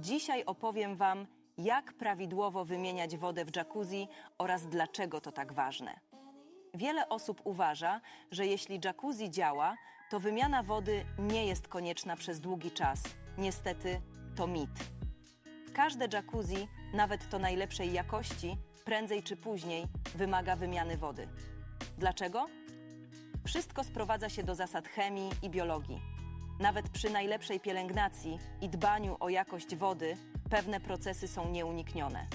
Dzisiaj opowiem Wam, jak prawidłowo wymieniać wodę w jacuzzi oraz dlaczego to tak ważne. Wiele osób uważa, że jeśli jacuzzi działa, to wymiana wody nie jest konieczna przez długi czas. Niestety to mit. Każde jacuzzi, nawet to najlepszej jakości, prędzej czy później wymaga wymiany wody. Dlaczego? Wszystko sprowadza się do zasad chemii i biologii. Nawet przy najlepszej pielęgnacji i dbaniu o jakość wody, pewne procesy są nieuniknione.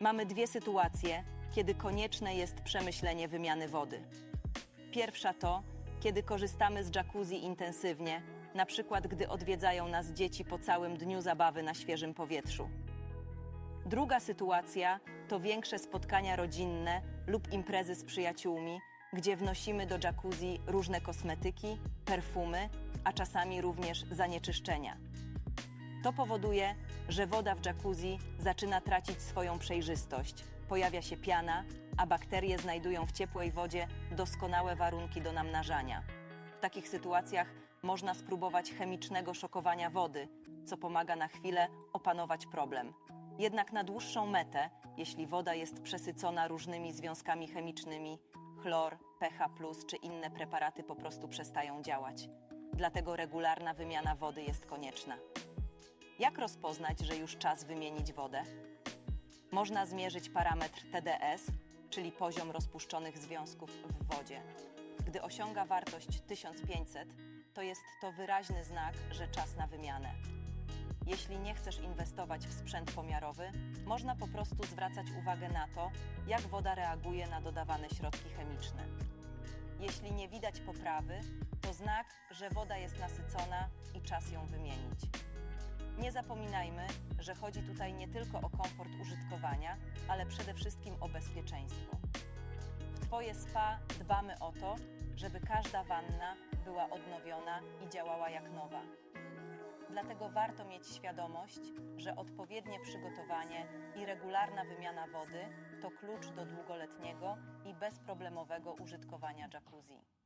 Mamy dwie sytuacje, kiedy konieczne jest przemyślenie wymiany wody. Pierwsza to, kiedy korzystamy z jacuzzi intensywnie, na przykład gdy odwiedzają nas dzieci po całym dniu zabawy na świeżym powietrzu. Druga sytuacja to większe spotkania rodzinne lub imprezy z przyjaciółmi, gdzie wnosimy do jacuzzi różne kosmetyki, perfumy, a czasami również zanieczyszczenia. To powoduje, że woda w jacuzzi zaczyna tracić swoją przejrzystość, pojawia się piana, a bakterie znajdują w ciepłej wodzie doskonałe warunki do namnażania. W takich sytuacjach można spróbować chemicznego szokowania wody, co pomaga na chwilę opanować problem. Jednak na dłuższą metę, jeśli woda jest przesycona różnymi związkami chemicznymi, chlor, pH, czy inne preparaty po prostu przestają działać. Dlatego regularna wymiana wody jest konieczna. Jak rozpoznać, że już czas wymienić wodę? Można zmierzyć parametr TDS, czyli poziom rozpuszczonych związków w wodzie. Gdy osiąga wartość 1500, to jest to wyraźny znak, że czas na wymianę. Jeśli nie chcesz inwestować w sprzęt pomiarowy, można po prostu zwracać uwagę na to, jak woda reaguje na dodawane środki chemiczne. Jeśli nie widać poprawy, to znak, że woda jest nasycona i czas ją wymienić. Nie zapominajmy, że chodzi tutaj nie tylko o komfort użytkowania, ale przede wszystkim o bezpieczeństwo. W Twoje spa dbamy o to, żeby każda wanna była odnowiona i działała jak nowa. Dlatego warto mieć świadomość, że odpowiednie przygotowanie i regularna wymiana wody to klucz do długoletniego i bezproblemowego użytkowania jacuzzi.